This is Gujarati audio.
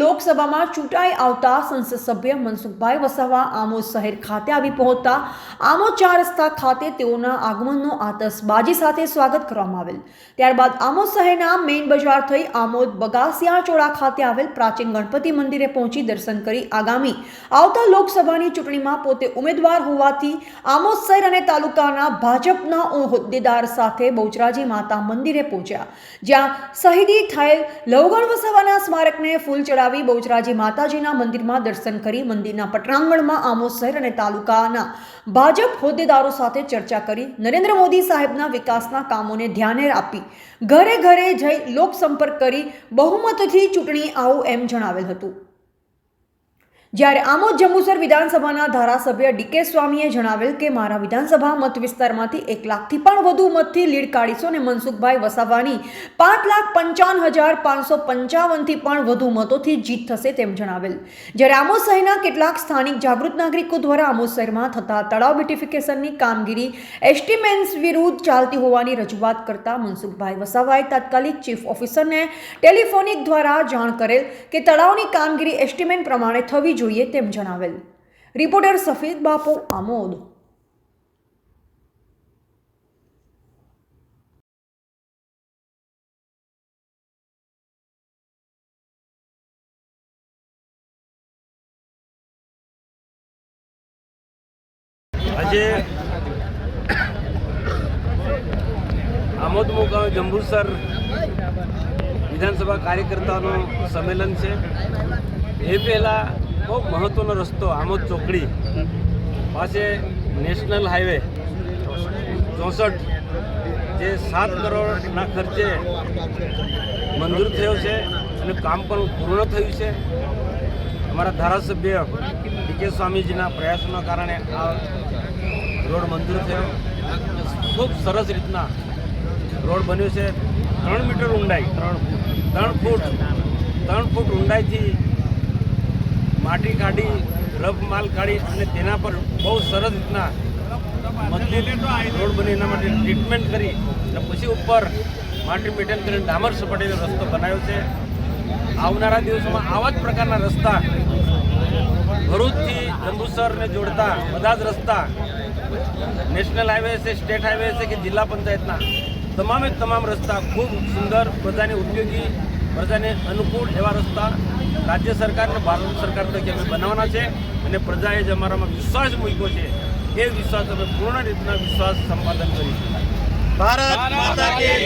લોકસભામાં ચૂંટાઈ આવતા સંસદ સભ્ય મનસુખભાઈ વસાવા આમોદ શહેર ખાતે આવી પહોંચતા આમોદ ચાર રસ્તા ખાતે તેઓના આગમનનું આતશબાજી સાથે સ્વાગત કરવામાં આવેલ. ત્યારબાદ આમોદ શહેરના મેઇન બજાર થઈ આમોદ બગાસિયા ચોળા ખાતે આવેલ પ્રાચીન ગણપતિ મંદિરે પહોંચી દર્શન કરી આગામી આવતા લોકસભાની ચૂંટણીમાં પોતે ઉમેદવાર હોવાથી આમોદ શહેર અને તાલુકાના ભાજપના હોદ્દેદાર સાથે બહુચરાજી માતા મંદિરે પહોંચ્યા, જ્યાં શહીદી થયેલ લવગણ વસાવાના સ્મારકને ફૂલ ચડાવી બહુચરાજી માતાજીના મંદિરમાં દર્શન કરી મંદિરના પટરાંગણમાં આમોદ શહેર અને તાલુકાના ભાજપ હોદ્દેદારો સાથે ચર્ચા કરી નરેન્દ્ર મોદી સાહેબના વિકાસના કામોને ધ્યાને આપી ઘરે ઘરે જઈ લોકસંપર્ક કરી બહુમતથી ચૂંટણી આવો એમ જણાવેલ હતું. જ્યારે આમોદ જંબુસર વિધાનસભાના ધારાસભ્ય ડીકે સ્વામીએ જણાવેલ કે મારા વિધાનસભા મત વિસ્તારમાંથી એક લાખથી પણ વધુ મતથી લીડ કાઢીશું અને મનસુખભાઈ વસાવાની પાંચ લાખ પંચાવન હજાર પાંચસો પંચાવનથી પણ વધુ મતોથી જીત થશે તેમ જણાવેલ. જ્યારે આમોદ શહેરના કેટલાક સ્થાનિક જાગૃત નાગરિકો દ્વારા આમોદ શહેરમાં થતા તળાવ બ્યુટિફિકેશનની કામગીરી એસ્ટિમેન્ટ્સ વિરુદ્ધ ચાલતી હોવાની રજૂઆત કરતા મનસુખભાઈ વસાવાએ તાત્કાલિક ચીફ ઓફિસરને ટેલિફોનિક દ્વારા જાણ કરેલ કે તળાવની કામગીરી એસ્ટિમેટ પ્રમાણે થવી જોઈએ તેમ જણાવેલ. રિપોર્ટર સફેદ બાપુ આમોદ. આજે આમોદ મુકામે જંબુસર વિધાનસભા કાર્યકર્તાઓનું સંમેલન છે. એ પહેલાં બહુ મહત્ત્વનો રસ્તો આમોદ ચોકડી. પાસે નેશનલ હાઈવે ચોસઠ. જે સાત કરોડના ખર્ચે મંજૂર થયો છે અને કામ પણ પૂર્ણ થયું છે. અમારા ધારાસભ્ય ડીકે સ્વામીજીના પ્રયાસોના કારણે આ રોડ મંજૂર થયો. ખૂબ સરસ રીતના રોડ બન્યો છે. ત્રણ મીટર ઊંડાઈ, ત્રણ ત્રણ ફૂટ ત્રણ ફૂટ ઊંડાઈથી માટી કાઢી, રફ માલ કાઢી અને તેના પર બહુ સરસ રીતના મજબૂત રોડ બની એના માટે ટ્રીટમેન્ટ કરી અને પછી ઉપર માટી મેટેન કરીને ડામર સપાટીનો રસ્તો બનાવ્યો છે. આવનારા દિવસોમાં આવા જ પ્રકારના રસ્તા ભરૂચથી જંબુસરને જોડતા બધા જ રસ્તા નેશનલ હાઈવે છે, સ્ટેટ હાઈવે છે કે જિલ્લા પંચાયતના તમામે તમામ રસ્તા ખૂબ સુંદર, પ્રજાને ઉપયોગી, પ્રજાને અનુકૂળ એવા રસ્તા રાજ્ય સરકાર અને ભારત સરકાર તરીકે અમે બનાવવાના છે અને પ્રજાએ જ અમારામાં વિશ્વાસ મૂક્યો છે. એ વિશ્વાસ અમે પૂર્ણ રીતના વિશ્વાસ સંપાદન કરીશું. ભારત માતા કી